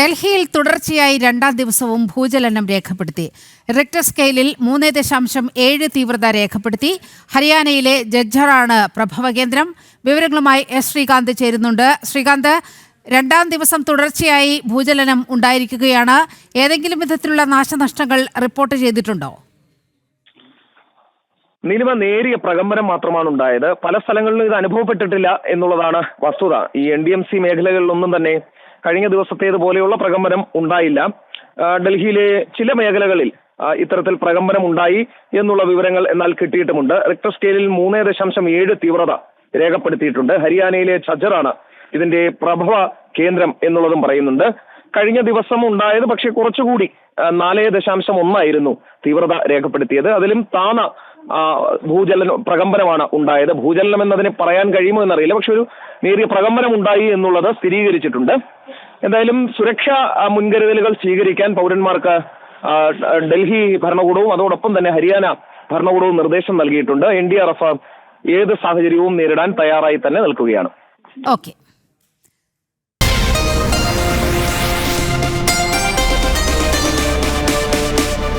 ഡൽഹിയിൽ തുടർച്ചയായി രണ്ടാം ദിവസവും ഭൂചലനം രേഖപ്പെടുത്തി. റിക്ടർ സ്കെയിലിൽ മൂന്ന് ദശാംശം ഏഴ് തീവ്രത രേഖപ്പെടുത്തി. ഹരിയാനയിലെ ജജ്ജറാണ് പ്രഭവകേന്ദ്രം വിവരങ്ങളുമായി എസ് ശ്രീകാന്ത് ചേരുന്നുണ്ട്. ശ്രീകാന്ത് രണ്ടാം ദിവസം തുടർച്ചയായി ഭൂചലനം ഉണ്ടായിരിക്കുകയാണ്. ഏതെങ്കിലും വിധത്തിലുള്ള നാശനഷ്ടങ്ങൾ റിപ്പോർട്ട് ചെയ്തിട്ടുണ്ടോ? നിലവ നേരിയ പ്രകമ്പനം മാത്രമാണ് ഉണ്ടായത്. പല സ്ഥലങ്ങളിലും ഇത് അനുഭവപ്പെട്ടിട്ടില്ല എന്നുള്ളതാണ് വസ്തുത. ഈ എൻ ഡി എം സി മേഖലകളിലൊന്നും തന്നെ കഴിഞ്ഞ ദിവസത്തേതുപോലെയുള്ള പ്രകമ്പനം ഉണ്ടായില്ല. ഡൽഹിയിലെ ചില മേഖലകളിൽ ഇത്തരത്തിൽ പ്രകമ്പനം ഉണ്ടായി എന്നുള്ള വിവരങ്ങൾ എന്നാൽ കിട്ടിയിട്ടുമുണ്ട്. റിക്ടർ സ്കെയിലിൽ മൂന്ന് ദശാംശം ഏഴ് തീവ്രത രേഖപ്പെടുത്തിയിട്ടുണ്ട്. ഹരിയാനയിലെ ഛജറാണ് ഇതിന്റെ പ്രഭവ കേന്ദ്രം എന്നുള്ളതും പറയുന്നുണ്ട്. കഴിഞ്ഞ ദിവസം ഉണ്ടായത് പക്ഷേ കുറച്ചുകൂടി നാലേ ദശാംശം ഒന്നായിരുന്നു തീവ്രത രേഖപ്പെടുത്തിയത്. അതിലും താന്ന ആ, ഭൂചലനം പ്രകമ്പനമാണ് ഉണ്ടായത്. ഭൂചലനം എന്നതിനെ പറയാൻ കഴിയുമോ എന്നറിയില്ല. പക്ഷെ ഒരു നേരിയ പ്രകമ്പനം ഉണ്ടായി എന്നുള്ളത് സ്ഥിരീകരിച്ചിട്ടുണ്ട്. എന്തായാലും സുരക്ഷാ മുൻകരുതലുകൾ സ്വീകരിക്കാൻ പൗരന്മാർക്ക് ഡൽഹി ഭരണകൂടവും അതോടൊപ്പം തന്നെ ഹരിയാന ഭരണകൂടവും നിർദ്ദേശം നൽകിയിട്ടുണ്ട്. എൻ ഡി ആർ എഫ് ഏത് സാഹചര്യവും നേരിടാൻ തയ്യാറായി തന്നെ നിൽക്കുകയാണ്. ഓക്കെ.